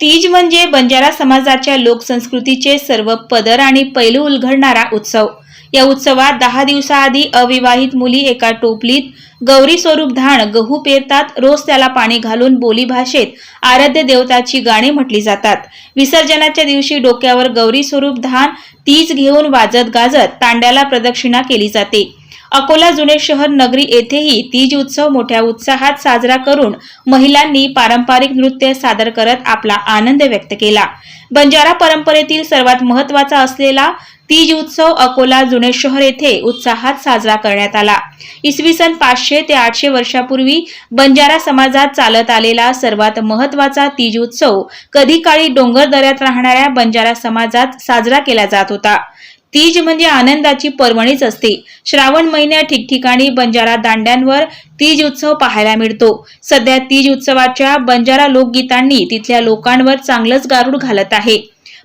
तीज म्हणजे बंजारा समाजाच्या लोकसंस्कृतीचे सर्व पदर आणि पैलू उलगडणारा उत्सव. या उत्सवात दहा दिवसाआधी अविवाहित मुली एका टोपलीत गौरी स्वरूप धाण गहू पेरतात रोज त्याला पाणी घालून बोलीभाषेत आराध्य देवताची गाणी म्हटली जातात. विसर्जनाच्या दिवशी डोक्यावर गौरी स्वरूप धान तीज घेऊन वाजत गाजत तांड्याला प्रदक्षिणा केली जाते. अकोला जुने शहर नगरी येथेही तीज उत्सव मोठ्या उत्साहात साजरा करून महिलांनी पारंपरिक नृत्य सादर करत आपला आनंद व्यक्त केला. बंजारा परंपरेतील सर्वात महत्त्वाचा असलेला तीज उत्सव अकोला जुने शहर येथे उत्साहात साजरा करण्यात आला. इसवी सन पाचशे ते आठशे वर्षापूर्वी बंजारा समाजात चालत आलेला सर्वात महत्त्वाचा तीज उत्सव कधी काळी डोंगर दऱ्यात राहणाऱ्या बंजारा समाजात साजरा केला जात होता. तीज म्हणजे आनंदाची पर्वणीच असते. श्रावण महिन्यात ठिकठिकाणी बंजारा दांड्यांवर तीज उत्सव पाहायला मिळतो. सध्या तीज उत्सवाच्या बंजारा लोकगीतांनी तिथल्या लोकांवर चांगलंच गारूड घालत आहे.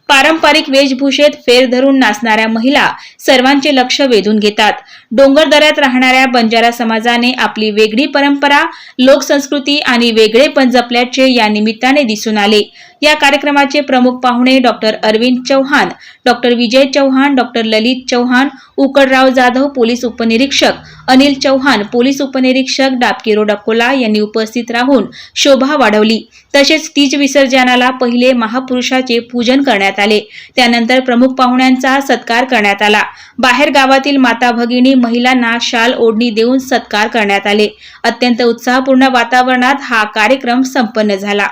पारंपरिक वेशभूषेत फेर धरून नाचणाऱ्या महिला सर्वांचे लक्ष वेधून घेतात. डोंगर दऱ्यात राहणाऱ्या बंजारा समाजाने आपली वेगळी परंपरा लोकसंस्कृती आणि वेगळेपण जपल्याचे या निमित्ताने दिसून आले. या कार्यक्रमाचे प्रमुख पाहुणे doctor Arvind Chauhan doctor Vijay Chauhan doctor Lalit Chauhan Ukadrao Jadhav police उपनिरीक्षक अनिल चौहान पोलीस उपनिरीक्षक डापकिरो डकोला यांनी उपस्थित राहून शोभा वाढवली. तसेच तीज विसर्जनाला पहिले महापुरुषाचे पूजन करण्यात आले. त्यानंतर प्रमुख पाहुण्यांचा सत्कार करण्यात आला. बाहेर गावातील माता भगिनी महिलांना शाल ओढणी देऊन सत्कार करण्यात आले. अत्यंत उत्साहपूर्ण वातावरणात हा कार्यक्रम संपन्न झाला.